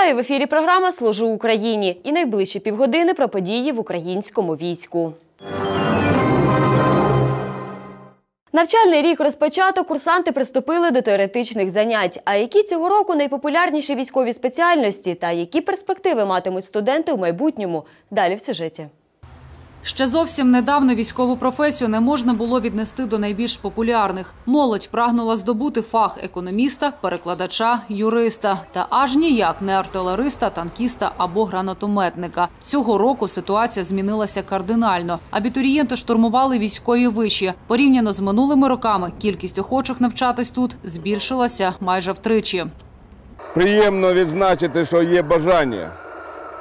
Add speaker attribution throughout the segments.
Speaker 1: Вітаю в ефірі. Програма Служу Україні і найближчі півгодини про події в українському війську. Навчальний рік розпочато, курсанти приступили до теоретичних занять. А які цього року найпопулярніші військові спеціальності та які перспективи матимуть студенти в майбутньому? Далі в сюжеті.
Speaker 2: Ще зовсім недавно військову професію не можна було віднести до найбільш популярних. Молодь прагнула здобути фах економіста, перекладача, юриста та аж ніяк не артилериста, танкіста або гранатометника. Цього року ситуація змінилася кардинально. Абітурієнти штурмували військові виші. Порівняно з минулими роками кількість охочих навчатись тут збільшилася майже втричі.
Speaker 3: Приємно відзначити, що є бажання.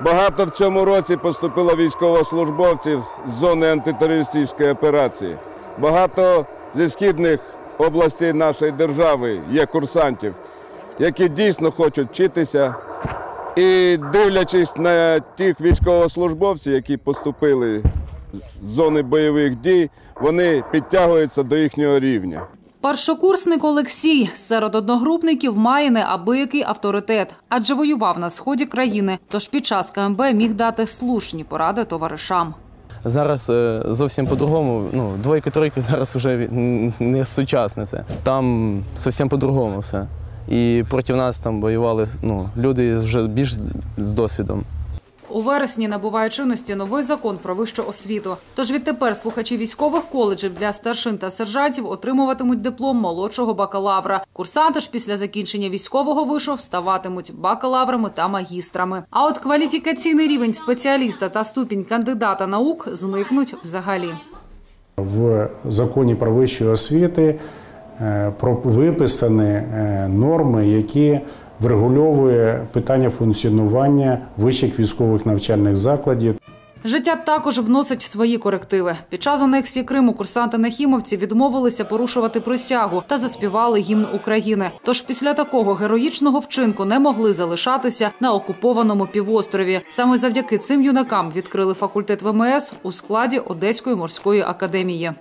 Speaker 3: Багато в цьому році поступило військовослужбовців з зони антитерористичної операції. Багато зі східних областей нашої держави є курсантів, які дійсно хочуть вчитися. І дивлячись на тих військовослужбовців, які поступили з зони бойових дій, вони підтягуються до їхнього рівня.
Speaker 2: Першокурсник Олексій серед одногрупників має неабиякий авторитет, адже воював на сході країни. Тож під час КМБ міг дати слушні поради товаришам.
Speaker 4: Зараз е, зовсім по-другому. Ну, двойки-тройки зараз вже не сучасне це. Там зовсім по-другому все. І проти нас там воювали ну, люди вже більш з досвідом.
Speaker 2: У вересні набуває чинності новий закон про вищу освіту. Тож відтепер слухачі військових коледжів для старшин та сержантів отримуватимуть диплом молодшого бакалавра. Курсанти ж після закінчення військового вишу ставатимуть бакалаврами та магістрами. А от кваліфікаційний рівень спеціаліста та ступінь кандидата наук зникнуть взагалі.
Speaker 5: В законі про вищу освіти е, виписані е, норми, які врегульовує питання функціонування вищих військових навчальних закладів.
Speaker 2: Життя також вносить свої корективи. Під час анексії Криму курсанти нахімовці відмовилися порушувати присягу та заспівали гімн України. Тож після такого героїчного вчинку не могли залишатися на окупованому півострові. Саме завдяки цим юнакам відкрили факультет ВМС у складі Одеської морської академії.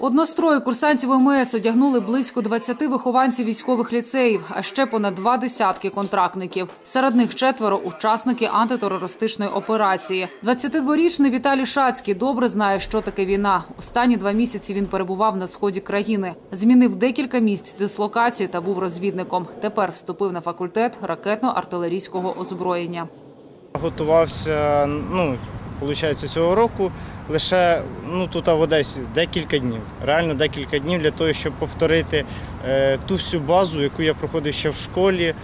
Speaker 2: Однострої курсантів ОМС одягнули близько 20 вихованців військових ліцеїв, а ще понад два десятки контрактників. Серед них четверо учасники антитерористичної операції. 22-річний Віталій Шацький добре знає, що таке війна. Останні два місяці він перебував на сході країни, змінив декілька місць дислокації та був розвідником. Тепер вступив на факультет ракетно-артилерійського озброєння.
Speaker 6: Готувався ну цього року лише ну, тут в Одесі декілька днів. Реально декілька днів для того, щоб повторити е, ту всю базу, яку я проходив ще в школі.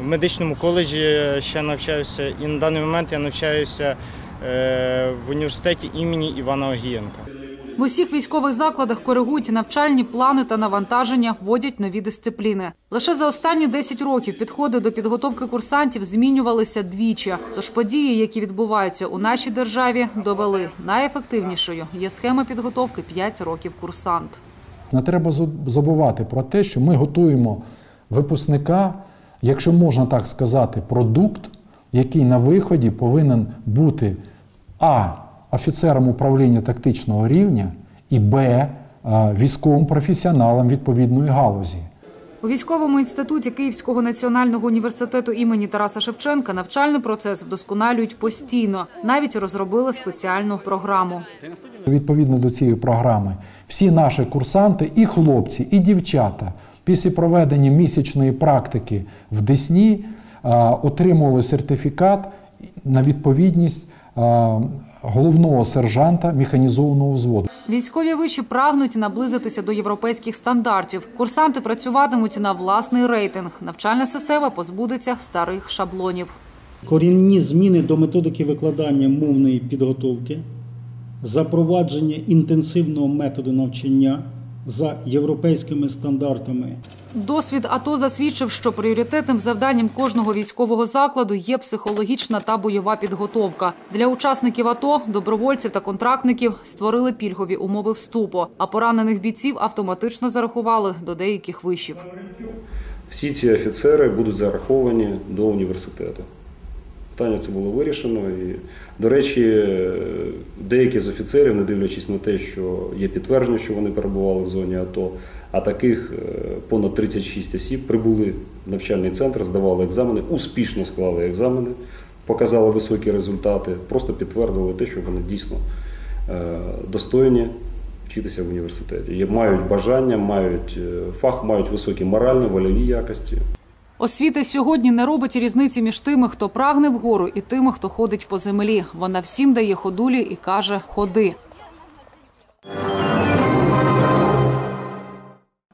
Speaker 6: В медичному коледжі ще навчаюся, і на даний момент я навчаюся е, в університеті імені Івана Огієнка.
Speaker 2: В усіх військових закладах коригують навчальні плани та навантаження, вводять нові дисципліни. Лише за останні 10 років підходи до підготовки курсантів змінювалися двічі. Тож події, які відбуваються у нашій державі, довели найефективнішою є схема підготовки 5 років курсант.
Speaker 7: Не треба забувати про те, що ми готуємо випускника, якщо можна так сказати, продукт, який на виході повинен бути а офіцером управління тактичного рівня і Б е, військовим професіоналом відповідної галузі.
Speaker 2: У військовому інституті Київського національного університету імені Тараса Шевченка навчальний процес вдосконалюють постійно. Навіть розробили спеціальну програму.
Speaker 7: Відповідно до цієї програми, всі наші курсанти, і хлопці, і дівчата, після проведення місячної практики в Десні е, отримували сертифікат на відповідність е, головного сержанта механізованого взводу.
Speaker 2: Військові виші прагнуть наблизитися до європейських стандартів. Курсанти працюватимуть на власний рейтинг. Навчальна система позбудеться старих шаблонів.
Speaker 8: Корінні зміни до методики викладання мовної підготовки, запровадження інтенсивного методу навчання за європейськими стандартами.
Speaker 2: Досвід АТО засвідчив, що пріоритетним завданням кожного військового закладу є психологічна та бойова підготовка. Для учасників АТО, добровольців та контрактників створили пільгові умови вступу, а поранених бійців автоматично зарахували до деяких вишів.
Speaker 9: Всі ці офіцери будуть зараховані до університету. Питання це було вирішено. І, До речі, деякі з офіцерів, не дивлячись на те, що є підтвердження, що вони перебували в зоні АТО А таких е, понад 36 осіб прибули в навчальний центр, здавали екзамени, успішно склали екзамени, показали високі результати, просто підтвердили те, що вони дійсно е, достойні вчитися в університеті. Мають бажання, мають е, фах, мають високі моральні, вольові якості.
Speaker 2: Освіта сьогодні не робить різниці між тими, хто прагне вгору, і тими, хто ходить по землі. Вона всім дає ходулі і каже Ходи.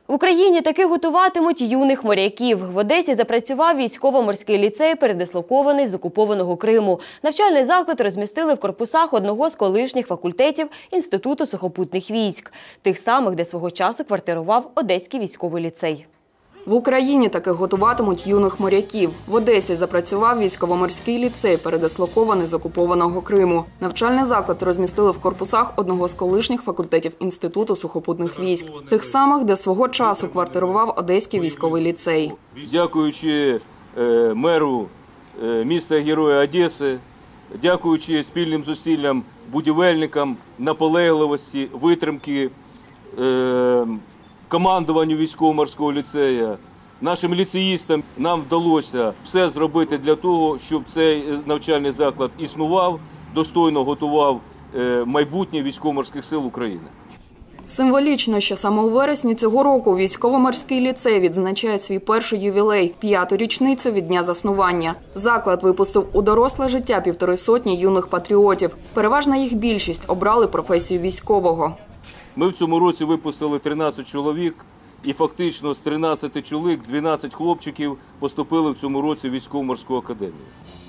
Speaker 1: В Україні таки готуватимуть юних моряків. В Одесі запрацював військово-морський ліцей, передислокований з окупованого Криму. Навчальний заклад розмістили в корпусах одного з колишніх факультетів Інституту сухопутних військ, тих самих, де свого часу квартирував Одеський військовий ліцей.
Speaker 10: В Україні таки готуватимуть юних моряків. В Одесі запрацював військово-морський ліцей, передислокований з окупованого Криму. Навчальний заклад розмістили в корпусах одного з колишніх факультетів Інституту сухопутних військ, тих самих, де свого часу квартирував Одеський військовий ліцей.
Speaker 11: дякуючи е, меру е, міста Героя Одеси, дякуючи спільним зусиллям будівельникам, наполегливості, витримки, е, командуванню військово-морського ліцею, нашим ліцеїстам нам вдалося все зробити для того, щоб цей е, навчальний заклад існував, достойно готував е, майбутнє військово-морських сил України.
Speaker 10: Символічно, що саме у вересні цього року військово-морський ліцей відзначає свій перший ювілей п'яту річницю від дня заснування. Заклад випустив у доросле життя півтори сотні юних патріотів. Переважна їх більшість обрали професію військового.
Speaker 11: Ми в цьому році випустили 13 чоловік, і фактично з 13 чоловік 12 хлопчиків поступили в цьому році в військово-морську академію.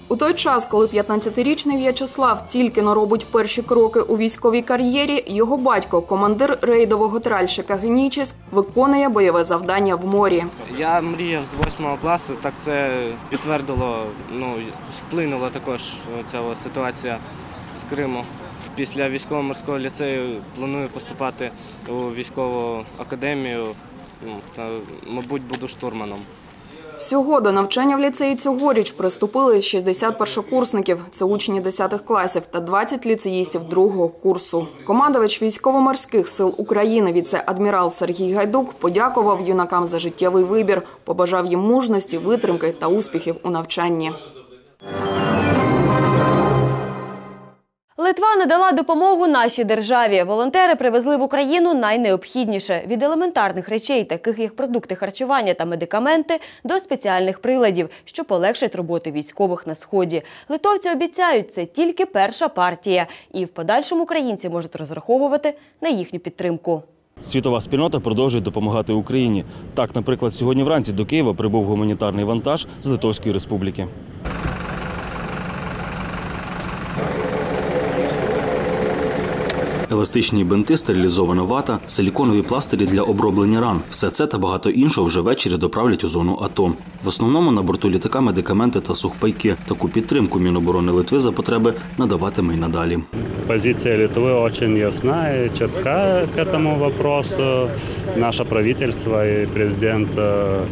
Speaker 10: У той час, коли 15-річний В'ячеслав тільки но робить перші кроки у військовій кар'єрі, його батько, командир рейдового тральщика Генічіс, виконує бойове завдання в морі.
Speaker 12: Я мріяв з восьмого класу, так це підтвердило, ну вплинула також ця ось ситуація з Криму. Після військово-морського ліцею планую поступати у військову академію. Ну, мабуть, буду штурманом.
Speaker 10: Всього до навчання в ліцеї цьогоріч приступили 60 першокурсників. Це учні 10 класів та 20 ліцеїстів другого курсу. Командувач військово-морських сил України, віце-адмірал Сергій Гайдук, подякував юнакам за життєвий вибір, побажав їм мужності, витримки та успіхів у навчанні.
Speaker 1: Литва надала допомогу нашій державі. Волонтери привезли в Україну найнеобхідніше від елементарних речей, таких як продукти харчування та медикаменти, до спеціальних приладів, що полегшать роботу військових на сході. Литовці обіцяють, це тільки перша партія, і в подальшому українці можуть розраховувати на їхню підтримку.
Speaker 13: Світова спільнота продовжує допомагати Україні. Так, наприклад, сьогодні вранці до Києва прибув гуманітарний вантаж з Литовської Республіки. Еластичні бинти, стерилізована вата, силіконові пластирі для оброблення ран. Все це та багато іншого вже ввечері доправлять у зону АТО. В основному на борту літака медикаменти та сухпайки. Таку підтримку Міноборони Литви за потреби надаватиме й надалі.
Speaker 14: Позиция Литвы очень ясна и четка к этому вопросу. Наше правительство и президент э,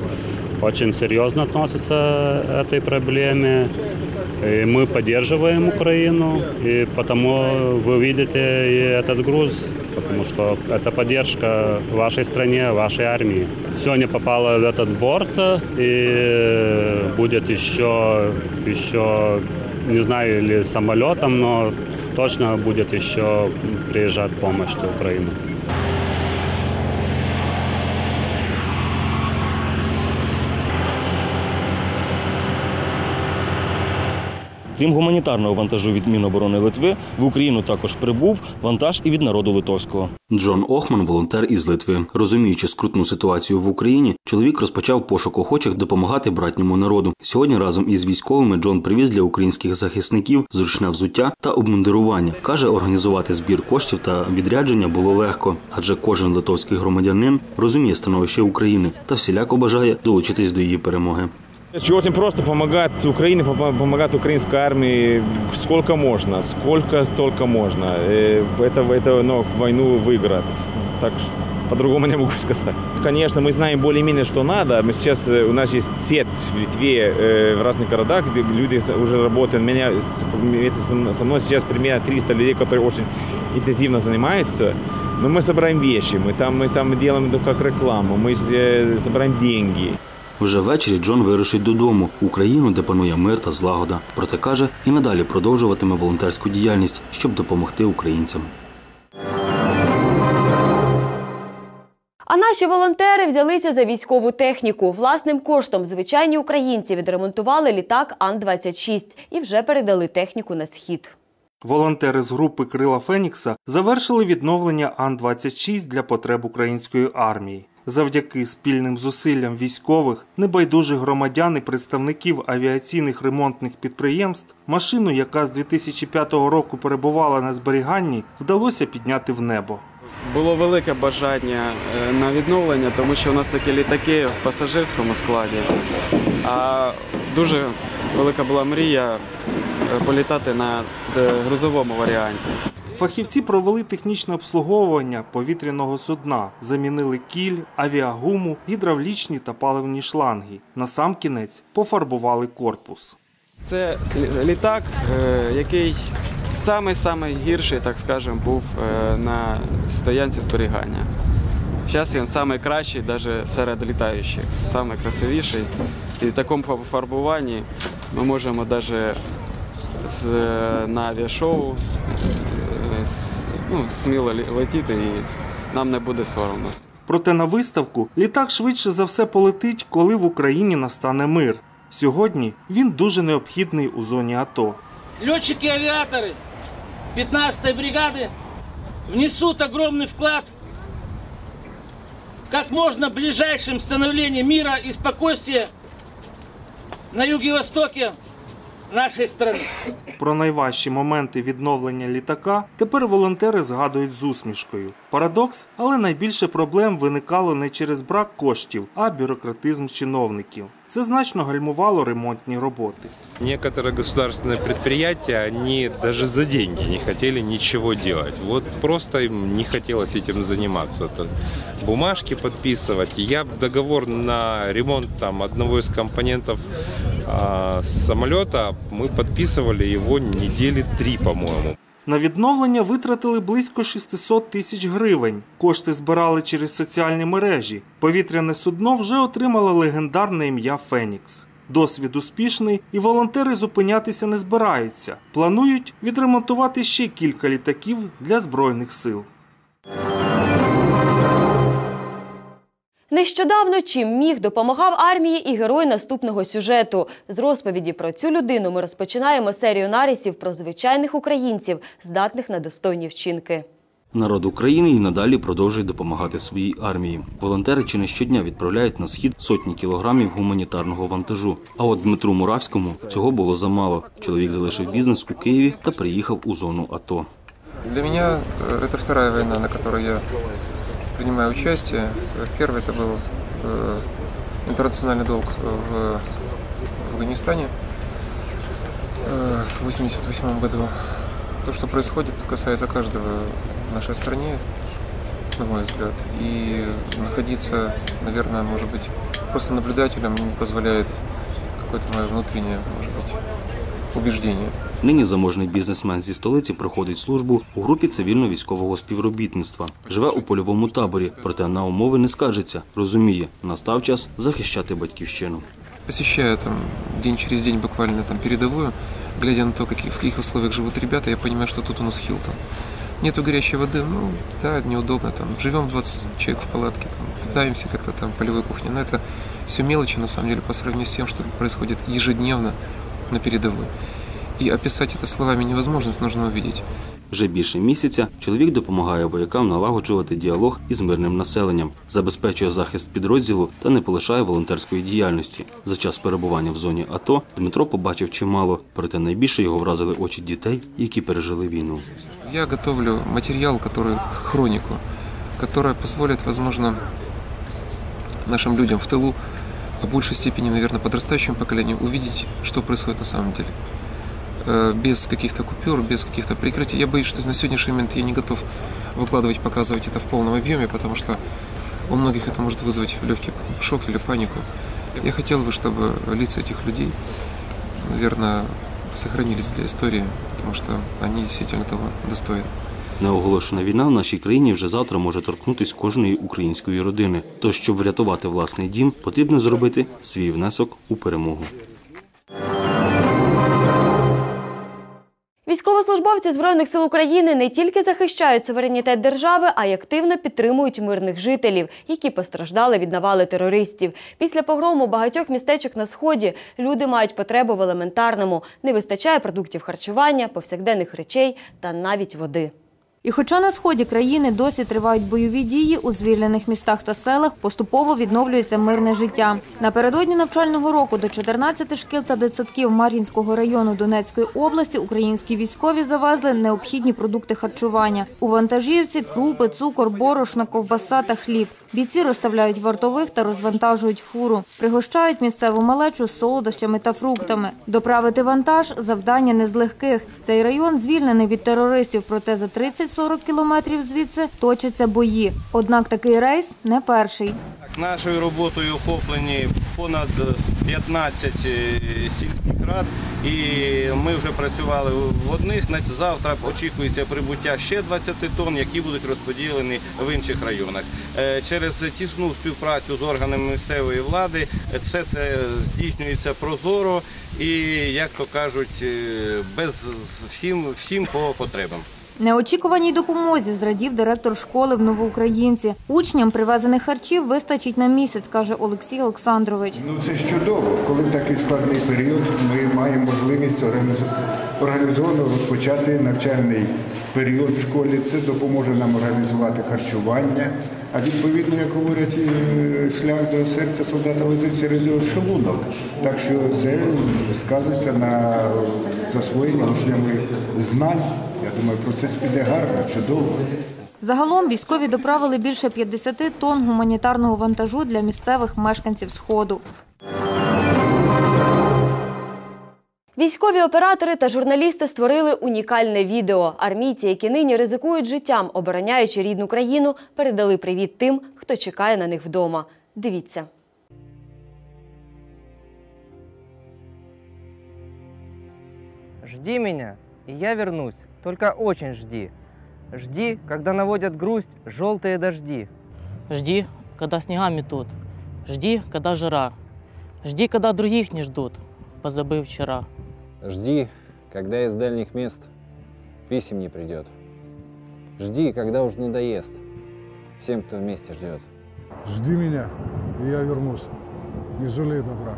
Speaker 14: очень серьезно относятся к этой проблеме. И мы поддерживаем Украину, и потому вы видите и этот груз, потому что это поддержка вашей стране, вашей армии. Сегодня попало в этот борт, и будет еще, еще не знаю, или самолетом, но точно будет еще приезжать помощь в Украину.
Speaker 13: Крім гуманітарного вантажу від Міноборони Литви, в Україну також прибув вантаж і від народу литовського. Джон Охман, волонтер із Литви. Розуміючи скрутну ситуацію в Україні, чоловік розпочав пошук охочих допомагати братньому народу. Сьогодні разом із військовими Джон привіз для українських захисників зручне взуття та обмундирування. каже, організувати збір коштів та відрядження було легко, адже кожен литовський громадянин розуміє становище України та всіляко бажає долучитись до її перемоги.
Speaker 15: Очень просто помогать Украине, пом- помогать украинской армии сколько можно, сколько только можно. Это, это ну, войну выиграть. Так по-другому не могу сказать. Конечно, мы знаем более-менее, что надо. Мы сейчас, э, у нас есть сеть в Литве, э, в разных городах, где люди уже работают. Меня вместе со мной- сейчас примерно 300 людей, которые очень интенсивно занимаются. Но мы собираем вещи, мы там, мы там делаем как рекламу, мы э, собираем деньги.
Speaker 13: Вже ввечері Джон вирушить додому в Україну, де панує мир та злагода. Проте каже, і надалі продовжуватиме волонтерську діяльність, щоб допомогти українцям.
Speaker 1: А наші волонтери взялися за військову техніку. Власним коштом звичайні українці відремонтували літак Ан-26 і вже передали техніку на схід.
Speaker 16: Волонтери з групи Крила Фенікса завершили відновлення Ан-26 для потреб української армії. Завдяки спільним зусиллям військових, небайдужих громадян і представників авіаційних ремонтних підприємств, машину, яка з 2005 року перебувала на зберіганні, вдалося підняти в небо.
Speaker 17: Було велике бажання е, на відновлення, тому що у нас такі літаки в пасажирському складі. А дуже велика була мрія е, політати на е, грузовому варіанті.
Speaker 16: Фахівці провели технічне обслуговування повітряного судна, замінили кіль, авіагуму, гідравлічні та паливні шланги. Насамкінець пофарбували корпус.
Speaker 17: Це літак, е, який самий-самий гірший, так скажемо, був е, на стоянці зберігання. Зараз він найкращий навіть серед літаючих, найкрасивіший. І в такому фарбуванні ми можемо навіть з, на авіашоу е, з- ну, сміло лі- летіти і нам не буде соромно.
Speaker 16: Проте на виставку літак швидше за все полетить, коли в Україні настане мир. Сьогодні він дуже необхідний у зоні АТО.
Speaker 18: Летчики-авиаторы 15-й бригады внесут огромный вклад в как можно ближайшем становлении мира и спокойствия на юге-востоке нашей країни.
Speaker 16: Про найважчі моменти відновлення літака тепер волонтери згадують з усмішкою. Парадокс, але найбільше проблем виникало не через брак коштів, а бюрократизм чиновників. Це значно гальмувало ремонтні роботи.
Speaker 19: Некоторые государственные предприятия, они даже за деньги не хотели ничего делать. Вот просто им не хотелось этим заниматься. Это бумажки подписывать. Я договор на ремонт там, одного из компонентов а, самолета, мы подписывали его недели три, по-моему.
Speaker 16: На відновлення витратили близько 600 тисяч гривень. Кошти збирали через соціальні мережі. Повітряне судно вже отримало легендарне ім'я Фенікс. Досвід успішний, і волонтери зупинятися не збираються. Планують відремонтувати ще кілька літаків для збройних сил.
Speaker 1: Нещодавно чим міг допомагав армії і герой наступного сюжету. З розповіді про цю людину ми розпочинаємо серію нарисів про звичайних українців, здатних на достойні вчинки.
Speaker 13: Народ України і надалі продовжує допомагати своїй армії. Волонтери чи не щодня відправляють на схід сотні кілограмів гуманітарного вантажу. А от Дмитру Муравському цього було замало. Чоловік залишив бізнес у Києві та приїхав у зону АТО.
Speaker 20: Для меня э, это вторая война, на которой я принимаю участие. Первый это был э, интернациональный долг в Афганистане э, в 1988 году. То, что происходит, касается каждого в нашей стране, на мой взгляд. И находиться, наверное, может быть, просто наблюдателем не позволяет какое-то мое внутреннее, может быть, убеждение.
Speaker 13: Нині заможний бізнесмен зі столиці проходить службу у групі цивільно-військового співробітництва. Живе у польовому таборі, проте на умови не скаржиться. Розуміє, настав час захищати батьківщину.
Speaker 20: Посещая там день через день буквально там передовую, глядя на то, в каких условиях живут ребята, я понимаю, что тут у нас Хилтон. Нету горячей воды, ну да, неудобно там. Живем 20 человек в палатке, там, питаемся как-то там полевой кухней. Но это все мелочи на самом деле по сравнению с тем, что происходит ежедневно на передовой. И описать это словами невозможно, это нужно увидеть.
Speaker 13: Вже більше місяця чоловік допомагає воякам налагоджувати діалог із мирним населенням, забезпечує захист підрозділу та не полишає волонтерської діяльності. За час перебування в зоні АТО Дмитро побачив чимало, проте найбільше його вразили очі дітей, які пережили війну.
Speaker 20: Я готовлю материал, который хронику, которая позволит, возможно, нашим людям в тылу, а В большей степени, наверное, подрастающему поколению, увидеть, что происходит на самом деле. Э, Без каких-то купюр, без каких-то прикрытий. Я боюсь, что на сегодняшний момент я не готов выкладывать, показывать это в полном объеме, потому что у многих это может вызвать легкий шок или панику. Я хотел бы, чтобы лица этих людей, наверное, сохранились для истории, потому что они действительно того достойны.
Speaker 13: Неоголошена війна в нашій країні вже завтра може торкнутись кожної української родини. Тож, щоб врятувати власний дім, потрібно зробити свій внесок у перемогу.
Speaker 1: Військовослужбовці Збройних сил України не тільки захищають суверенітет держави, а й активно підтримують мирних жителів, які постраждали від навали терористів. Після погрому багатьох містечок на сході люди мають потребу в елементарному. Не вистачає продуктів харчування, повсякденних речей та навіть води.
Speaker 21: І хоча на сході країни досі тривають бойові дії, у звільнених містах та селах поступово відновлюється мирне життя. Напередодні навчального року до 14 шкіл та дитсадків Мар'їнського району Донецької області українські військові завезли необхідні продукти харчування. У вантажівці крупи, цукор, борошно, ковбаса та хліб. Бійці розставляють вартових та розвантажують фуру. Пригощають місцеву малечу солодощами та фруктами. Доправити вантаж – завдання не з легких. Цей район звільнений від терористів, проте за 30-40 кілометрів звідси точаться бої. Однак такий рейс не перший.
Speaker 22: Нашою роботою охоплені понад 15 сільських рад, і ми вже працювали в одних. Завтра очікується прибуття ще 20 тонн, які будуть розподілені в інших районах. Через тісну співпрацю з органами місцевої влади все це здійснюється прозоро і, як то кажуть, е, без всім, всім по потребам.
Speaker 21: Неочікуваній допомозі зрадів директор школи в Новоукраїнці. Учням привезених харчів вистачить на місяць, каже Олексій Олександрович.
Speaker 23: Ну це ж чудово, коли в такий складний період ми маємо можливість організовано розпочати навчальний період в школі. Це допоможе нам організувати харчування. А відповідно, як говорять, е, шлях до серця солдата лежить через його шлунок. Так що це сказується на засвоєнні учнями знань. Я думаю, процес піде гарно, чудово.
Speaker 21: Загалом військові доправили більше 50 тонн гуманітарного вантажу для місцевих мешканців Сходу.
Speaker 1: Військові оператори та журналісти створили унікальне відео. Армійці, які нині ризикують життям, обороняючи рідну країну, передали привіт тим, хто чекає на них вдома. Дивіться.
Speaker 24: Жди меня, и я вернусь. Только очень жди. Жди, когда наводят грусть желтые дожди.
Speaker 25: Жди, когда снега метут. Жди, когда жара. Жди, когда других не ждут, позабыв вчера.
Speaker 26: Жди, когда из дальних мест писем не придет. Жди, когда уж надоест всем, кто вместе ждет.
Speaker 27: Жди меня, и я вернусь. Не жалей добра.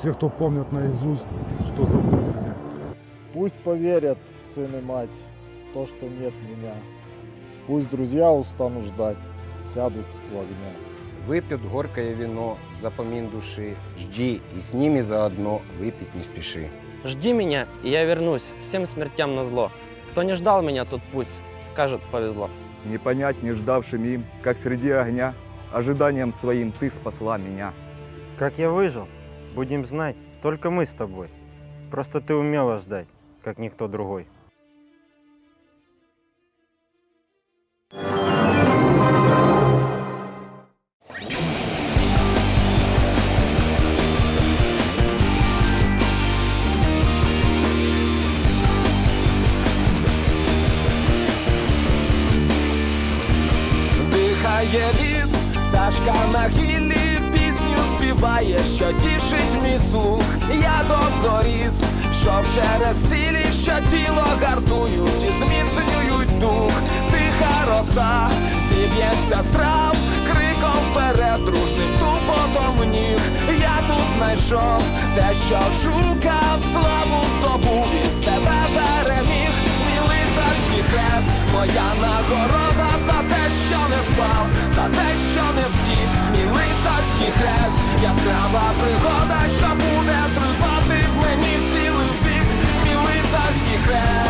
Speaker 27: Все, кто помнят наизусть, что забыть нельзя.
Speaker 28: Пусть поверят сын и мать в то, что нет меня. Пусть друзья устанут ждать, сядут у огня.
Speaker 29: Выпьют горькое вино, запомин души. Жди, и с ними заодно выпить не спеши.
Speaker 25: Жди меня, и я вернусь, всем смертям на зло. Кто не ждал меня, тот пусть скажет повезло.
Speaker 30: Не понять не ждавшим им, как среди огня, ожиданием своим ты спасла меня.
Speaker 31: Как я выжил, будем знать, только мы с тобой. Просто ты умела ждать, как никто другой.
Speaker 32: Знайшов те, що шукав, славу здобув і себе переміг. Мій лицарський хрест, моя нагорода за те, що не впав, за те, що не втік, мій лицарський хрест, яскрава пригода, що буде тривати в мені цілий вік, мій лицарський хрест.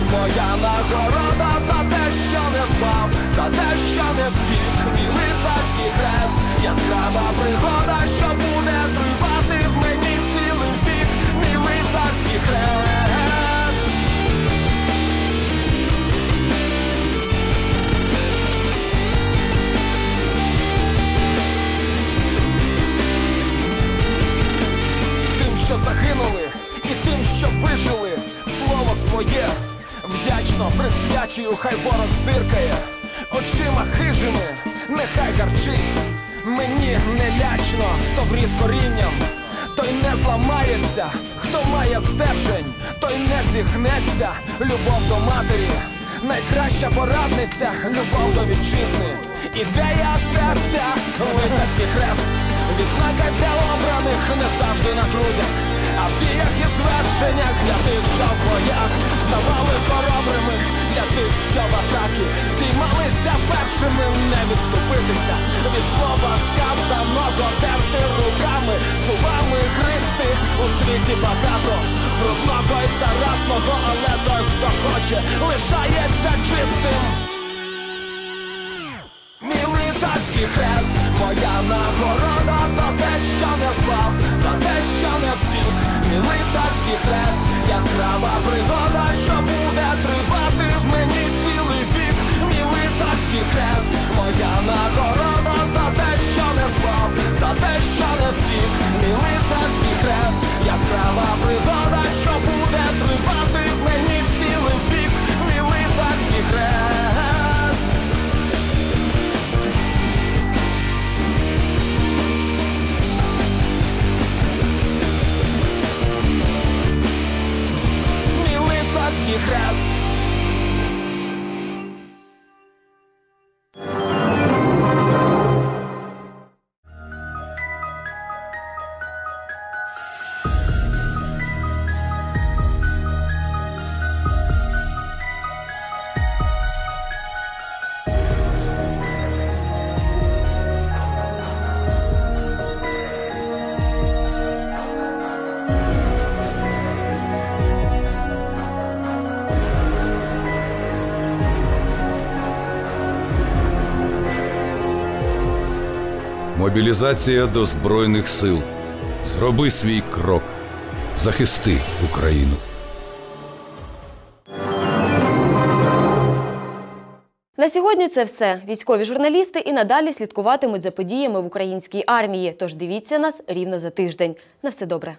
Speaker 32: моя нагорода за те, що не впав, за те, що не втік, мій хрест, яскрава пригода, що буде тривати в мені цілий вік, мій лицарський хрест. тим, що загинули, і тим, що вижили, слово своє вдячно присвячую, хай ворог зиркає, очима хижими, нехай гарчить. Мені не лячно, хто вріс корінням, той не зламається, хто має стержень, той не зігнеться, любов до матері, найкраща порадниця, любов до вітчизни, ідея серця, лицарський хрест. Відзнака для обраних. Не завжди на грудях, а в діях і звершеннях для тих, що в боях ставали хоробрими, для тих, що в атаки здіймалися першими, не відступитися. Від слова сказаного, терти руками, зубами гристи у світі багато брудного і заразного, але той, хто хоче, лишається чистим. Мій лицарський хрест, моя нагорода за те, що не впав, за те, що не втік, мій лицарський хрест, яскрава пригода, що буде тривати в мені цілий вік, мій лицарський хрест, моя нагорода за те, що не впав, за те, що не втік, мій лицарський хрест, яскрава пригода, що буде тривати в мені цілий вік, мій лицарський хрест. Лицарський
Speaker 33: Мобілізація до Збройних сил. Зроби свій крок. Захисти Україну.
Speaker 1: На сьогодні це все. Військові журналісти і надалі слідкуватимуть за подіями в українській армії. Тож дивіться нас рівно за тиждень. На все добре.